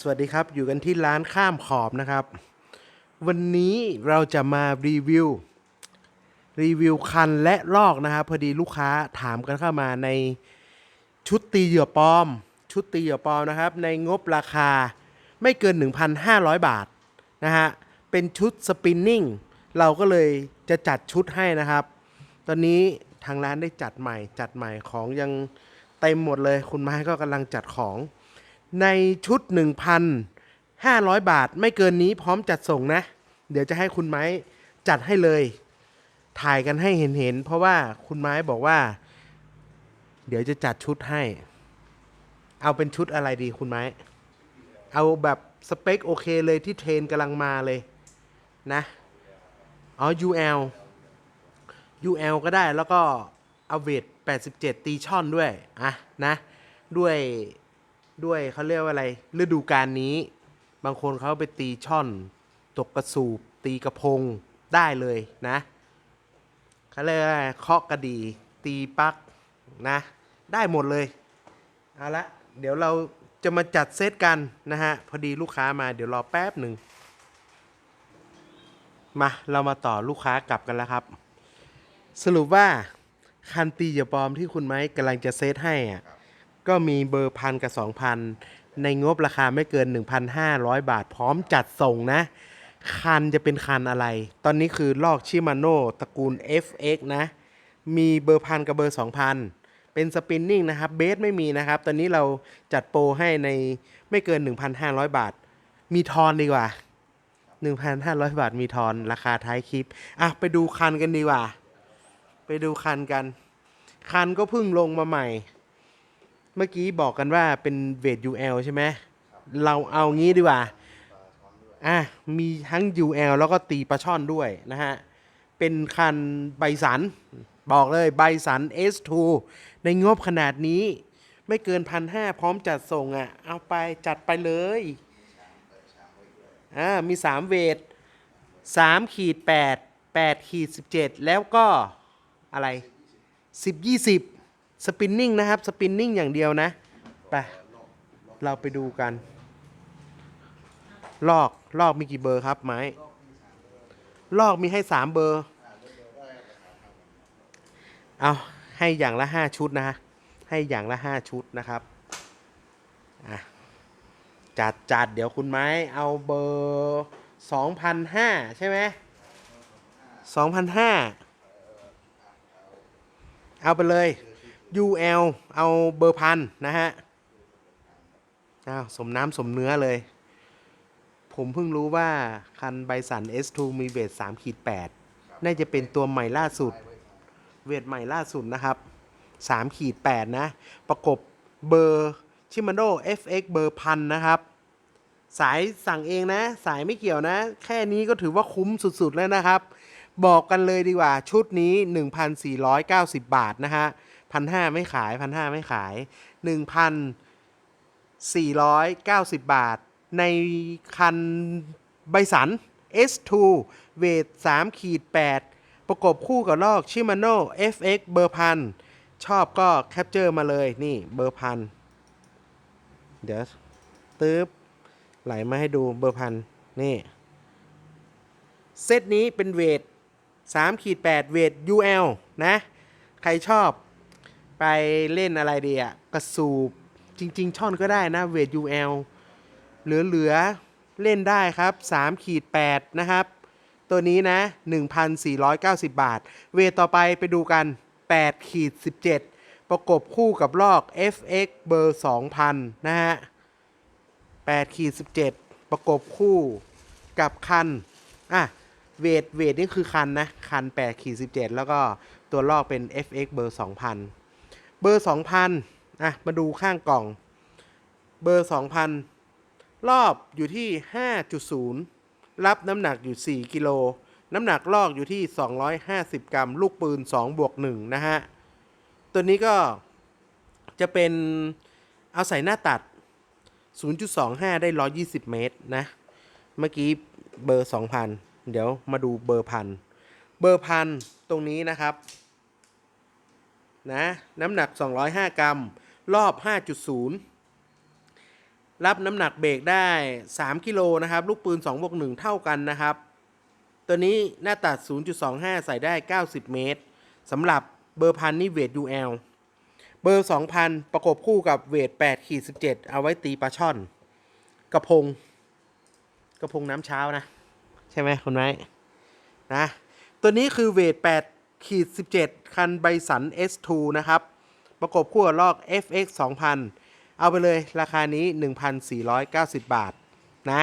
สวัสดีครับอยู่กันที่ร้านข้ามขอบนะครับ วันนี้เราจะมารีวิว รีวิวคันและลอกนะครับพอดีลูกค้าถามกันเข้ามาในชุดตีเหยื่อปลอม ชุดตีเหยื่อปลอมนะครับ ในงบราคาไม่เกิน 1,500 บาทนะฮะเป็นชุดสปินนิ่งเราก็เลยจะจัดชุดให้นะครับ ตอนนี้ทางร้านได้จัดใหม่ จัดใหม่ของยังเต็มหมดเลย คุณไม้ก็กำลังจัดของ ในชุด 1,500 บาท ไม่เกินนี้พร้อมจัดส่งนะ เดี๋ยวจะให้คุณไม้จัดให้เลย ถ่ายกันให้เห็นๆเพราะว่าคุณไม้บอกว่า เดี๋ยวจะจัดชุดให้ เอาเป็นชุดอะไรดีคุณไม้ เอาแบบสเปคโอเคเลยที่เทรนกำลังมาเลยนะ อ๋อ UL UL ก็ได้แล้วก็เอาเวท87 ตีช่อนด้วย อะ นะ ด้วย ด้วยเขาเรียกว่าอะไรฤดูการนี้ บางคนเขาไปตีช่อน ตกกระสูบ ตีกระพงได้เลยนะเขาเรียกว่าอะไรเคาะกระดีตีปักนะ ได้หมดเลยเอาละเดี๋ยวเราจะมาจัดเซตกันนะฮะ พอดีลูกค้ามาเดี๋ยวรอแป๊บหนึ่งมาเรามาต่อลูกค้ากลับกันแล้วครับ สรุปว่าคันตีเหยื่อปลอมที่คุณไม้กำลังจะเซตให้อะ ก็มีเบอร์พันกับสองพันในงบราคาไม่เกิน 1,500 บาทพร้อมจัดส่งนะ คันจะเป็นคันอะไร ตอนนี้คือลอกชิมาโน่ตระกูล FX นะ มีเบอร์พันกับเบอร์ 2,000 เป็นสปินนิ่งนะครับ เบสไม่มีนะครับ ตอนนี้เราจัดโปรให้ในไม่เกิน 1,500 บาท มีทอนดีกว่า 1,500 บาทมีทอนราคาท้ายคลิป อะ ไปดูคันกันดีกว่า ไปดูคันกัน คันก็เพิ่งลงมาใหม่ เมื่อกี้บอกกันว่าเป็นเวท UL ใช่ไหม เราเอางี้ดีกว่า อะ มีทั้ง UL แล้วก็ตีปลาช่อนด้วยนะฮะ เป็นคันใบสัน บอกเลยใบสัน S2 ในงบขนาดนี้ ไม่เกินพันห้าพร้อมจัดส่งอะ เอาไปจัดไปเลย อ่า มี 3 เวท3ขีด8 8ขีด17 แล้วก็อะไร 10 20 สปินนิ่งนะครับ สปินนิ่งอย่างเดียวนะ ไป เราไปดูกัน ลอก ลอกมีกี่เบอร์ครับไม้ ลอกมีให้3เบอร์ เอาให้อย่างละ5ชุดนะฮะให้อย่างละ5ชุดนะครับ อะ จัดจัดเดี๋ยวคุณไม้เอาเบอร์สองพันห้าใช่ไหมสองพันห้า เอาไปเลย UL เอาเบอร์พันนะฮะอ้าวสมน้ำสมเนื้อเลย ผมเพิ่งรู้ว่า คันไบสัน S2 มีเวท3ขีด8น่าจะเป็นตัวใหม่ล่าสุด เวทใหม่ล่าสุดนะครับ3ขีด8นะ ประกบเบอร์ชิมาโน่ FX เบอร์พันนะครับ สายสั่งเองนะ สายไม่เกี่ยวนะ แค่นี้ก็ถือว่าคุ้มสุดๆแล้วนะครับ บอกกันเลยดีกว่าชุดนี้ 1,490 บาทนะฮะ พันห้าไม่ขายพันห้าไม่ขาย1,490บาท ในคันใบสัน S2 เวท3ขีด8ประกบคู่กับลอกชิมาโน่ FX เบอร์พันชอบก็แคปเจอร์มาเลยนี่เบอร์พันเดี๋ยวตึ๊บไหลมาให้ดูเบอร์พันนี่เซตนี้เป็นเวท3ขีด8เวท UL นะ ใครชอบ ไปเล่นอะไรดีอะกระสูบจริง ๆ ช่อนก็ได้นะเวท UL เหลือๆเล่นได้ครับ3ขีด8นะครับ ตัวนี้นะ 1,490 บาท เวทต่อไปไปดูกัน8ขีด17 ประกบคู่กับลอก FX เบอร์ 2,000 นะฮะ8ขีด17 ประกบคู่กับคัน อะ เวท เวทนี่คือคันนะ คัน8ขีด17 แล้วก็ตัวลอกเป็น FX เบอร์ 2,000 เบอร์ 2,000อะมาดูข้างกล่อง เบอร์ 2,000 รอบอยู่ที่ 5.0 รับน้ำหนักอยู่ 4 กิโล น้ำหนักลอกอยู่ที่ 250 กรัม ลูกปืน 2 บวก 1 นะฮะ ตัวนี้ก็จะเป็นเอาใส่หน้าตัด 0.25 ได้ 120 เมตรนะ เมื่อกี้เบอร์ 2,000 เดี๋ยวมาดูเบอร์พัน เบอร์พันตรงนี้นะครับ นะน้ำหนัก 205 กรัม รอบ 5.0 รับน้ำหนักเบรกได้ 3 กิโลนะครับ ลูกปืน2บวก1เท่ากันนะครับ ตัวนี้หน้าตัด 0.25 ใส่ได้ 90 เมตรสำหรับเบอร์พันนี่เวท UL เบอร์ 2,000 ประกบคู่กับเวท8ขีด17 เอาไว้ตีปลาช่อน กระพง กระพงน้ำเช้านะ ใช่ไหมคุณไม้นะ ตัวนี้คือเวท8 ขีด17 คันไบสัน S2 นะครับ ประกบคู่กับลอก FX 2000 เอาไปเลยราคานี้ 1,490 บาทนะ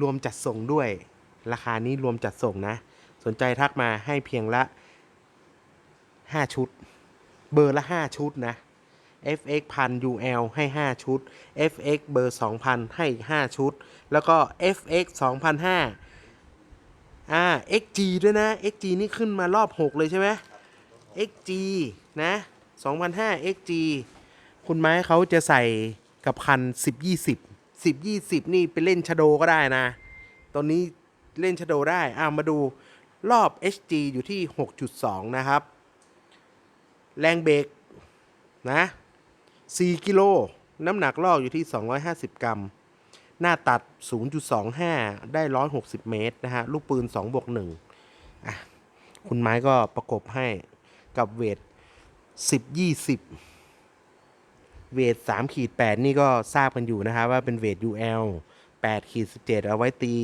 รวมจัดส่งด้วย ราคานี้รวมจัดส่งนะ สนใจทักมาให้เพียงละ 5 ชุด เบอร์ละ 5 ชุดนะ FX 1000 UL ให้ 5 ชุด FX เบอร์ 2000 ให้ 5 ชุด แล้วก็ FX 2005 อ่า XG ด้วยนะ XG นี่ขึ้นมารอบ 6 เลยใช่ไหม XG นะ2005 XG คุณไม้เขาจะใส่กับคัน 10 20 10 20 นี่ไปเล่นชโดก็ได้นะ ตอนนี้เล่นชโดได้อ่ามาดูรอบ HG อยู่ที่ 6.2 นะครับ แรงเบรกนะ 4 กิโล น้ำหนักลอกอยู่ที่ 250 กรัม หน้าตัด 0.25 ได้ 160 เมตรนะฮะ ลูกปืน 2 บวก1อะ คุณไม้ก็ประกบให้กับเวท 10 20 เวท3ขีด8นี่ก็ทราบกันอยู่นะครับว่าเป็นเวท UL 8ขีด17 เอาไว้ตี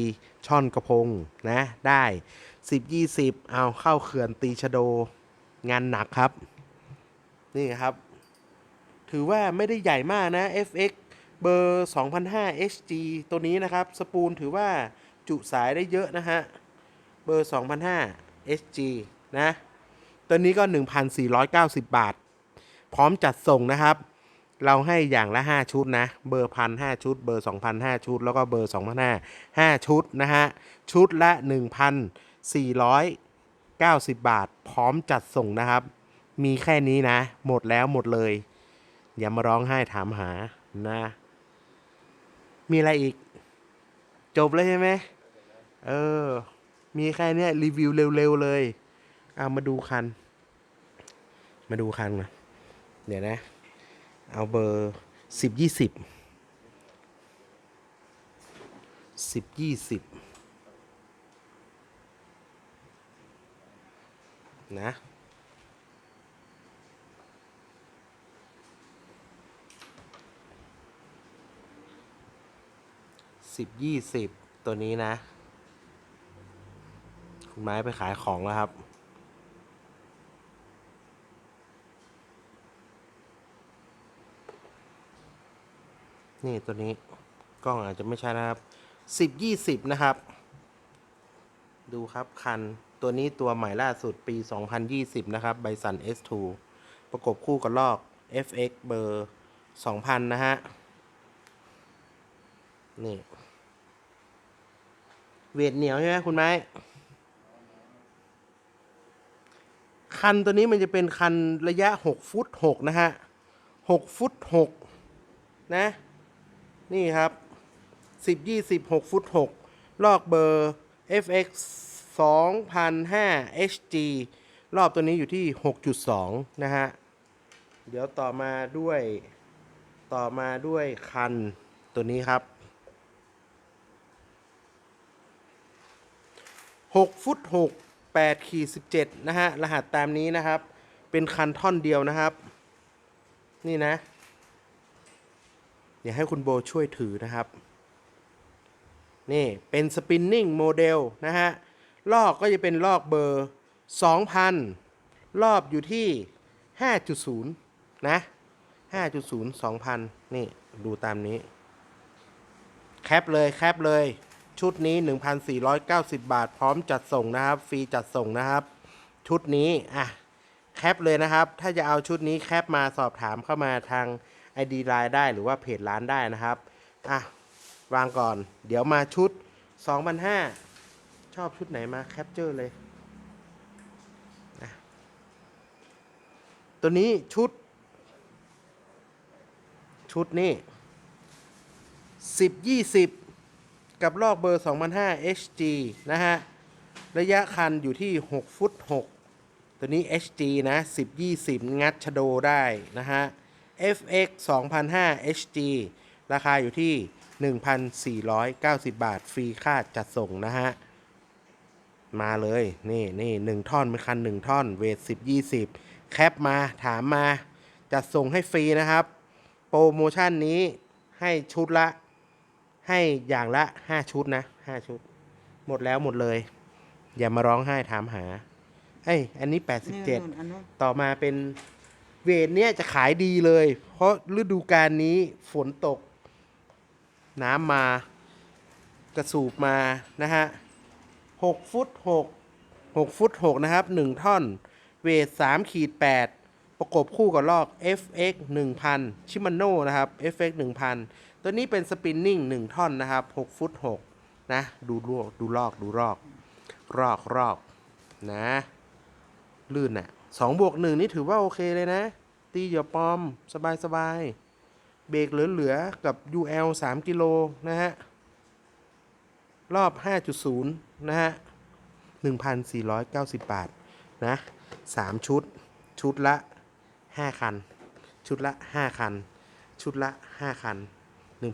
ช่อนกระพงนะ ได้ 10 20 เอาเข้าเขื่อนตีชะโด งานหนักครับ นี่ครับ ถือว่าไม่ได้ใหญ่มากนะ FX เบอร์ 2005 HG ตัวนี้นะครับ สปูลถือว่าจุสายได้เยอะนะฮะ เบอร์ 2005 HG นะ ตัวนี้ก็ 1,490 บาท พร้อมจัดส่งนะครับ เราให้อย่างละ 5 ชุดนะ เบอร์พันห้าชุด เบอร์2,000 5ชุด แล้วก็เบอร์2,500 5ชุดนะฮะ ชุดละ 1,490 บาท พร้อมจัดส่งนะครับ มีแค่นี้นะ หมดแล้วหมดเลย อย่ามาร้องไห้ถามหานะ มีอะไรอีก จบเลยใช่ไหมเออ มีแค่เนี้ยรีวิวเร็วๆเลยเอามาดูคัน มาดูคันนะเดี๋ยวนะ เอาเบอร์สิบยี่สิบสิบยี่สิบนะ สิบยี่สิบตัวนี้นะ คุณไม้ไปขายของแล้วครับ นี่ตัวนี้กล้องอาจจะไม่ใช่นะครับสิบยี่สิบนะครับ ดูครับคันตัวนี้ตัวใหม่ล่าสุดปี 2020 นะครับไบสัน S2 ประกบคู่กับลอก FX เบอร์ 2000 นะฮะ นี่ เวทเหนียวใช่ไหมคุณไม้ คันตัวนี้มันจะเป็นคันระยะ 6 ฟุต 6 นะฮะ 6 ฟุต 6 นะ นี่ครับ 10 20 6 ฟุต 6 ลอกเบอร์ FX 2005 HG รอบตัวนี้อยู่ที่ 6.2 นะฮะ เดี๋ยวต่อมาด้วย ต่อมาด้วยคันตัวนี้ครับ 6 ฟุต 6 8ขีด17 นะฮะ รหัสตามนี้นะครับ เป็นคันท่อนเดียวนะครับ นี่นะ เดี๋ยวให้คุณโบช่วยถือนะครับ นี่เป็นสปินนิ่งโมเดลนะฮะ ลอกก็จะเป็นลอกเบอร์ 2,000 รอบอยู่ที่ 5.0 นะ 5.0 2,000 นี่ ดูตามนี้ แคปเลย แคปเลย ชุดนี้ 1,490 บาท พร้อมจัดส่งนะครับ ฟรีจัดส่งนะครับ ชุดนี้ อะ แคปเลยนะครับ ถ้าจะเอาชุดนี้แคปมาสอบถามเข้ามาทาง ID ไลน์ได้หรือว่าเพจร้านได้นะครับ อะ วางก่อน เดี๋ยวมาชุด 2,500 ชอบชุดไหนมาแคปเจอร์เลย ตัวนี้ชุด ชุดนี้ 10 20 กับลอกเบอร์ 2005 HG นะฮะ ระยะคันอยู่ที่ 6 ฟุต 6 ตัวนี้ HG นะ 10 20 งัดชโดได้นะฮะ FX 2005 HG ราคาอยู่ที่ 1,490 บาท ฟรีค่าจัดส่งนะฮะ มาเลย นี่นี่หนึ่งท่อนเป็นคันหนึ่งท่อน เวทสิบยี่สิบแคปมาถามมา จัดส่งให้ฟรีนะครับ โปรโมชั่นนี้ให้ชุดละ ให้อย่างละ 5 ชุดนะ 5 ชุด หมดแล้วหมดเลย อย่ามาร้องไห้ถามหา เอ้ย อันนี้นี่87นู่นอันนู้นต่อมาเป็นเวทเนี้ยจะขายดีเลย เพราะฤดูกาลนี้ฝนตก น้ำมากระสูบมานะฮะหกฟุตหกหกฟุตหกนะครับหนึ่งท่อน เวทสามขีดแประกบคู่กับลอก FX 1000ชิม a โน่นะครับ FX 1000 ตัวนี้เป็นสปินนิ่งหนึ่งท่อนนะครับ 6 ฟุต 6 นะ ดูลวกดูลอกดูรอกรอกรอกนะ ลื่นอะสองบวกหนึ่งนี่ถือว่าโอเคเลยนะ ตีเหยาปอม สบายสบายเบรกเหลือๆ กับ UL 3 กิโลนะฮะ รอบ 5.0 นะฮะ 1,490 บาท นะ 3 ชุด ชุดละ 5 คัน ชุดละ 5 คัน ชุดละ 5 คัน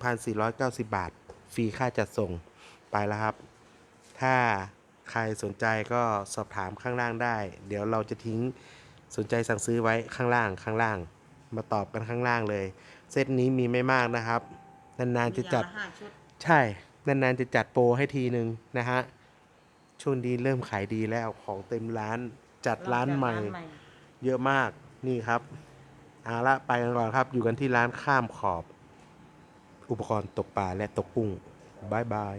1,490 บาท ฟรีค่าจัดส่งไปแล้วครับ ถ้าใครสนใจก็สอบถามข้างล่างได้ เดี๋ยวเราจะทิ้งสนใจสั่งซื้อไว้ข้างล่างข้างล่าง มาตอบกันข้างล่างเลย เซตนี้มีไม่มากนะครับ นานๆจะจัดมีอย่างลห้าชุดใช่ นานๆจะจัดโปรให้ทีนึงนะฮะ ช่วงนี้เริ่มขายดีแล้วของเต็มร้านจัดร้านใหม่ เยอะมาก นี่ครับเอาละไปกันก่อนครับ อยู่กันที่ร้านข้ามขอบ อุปกรณ์ตกปลาและตกกุ้งบายบาย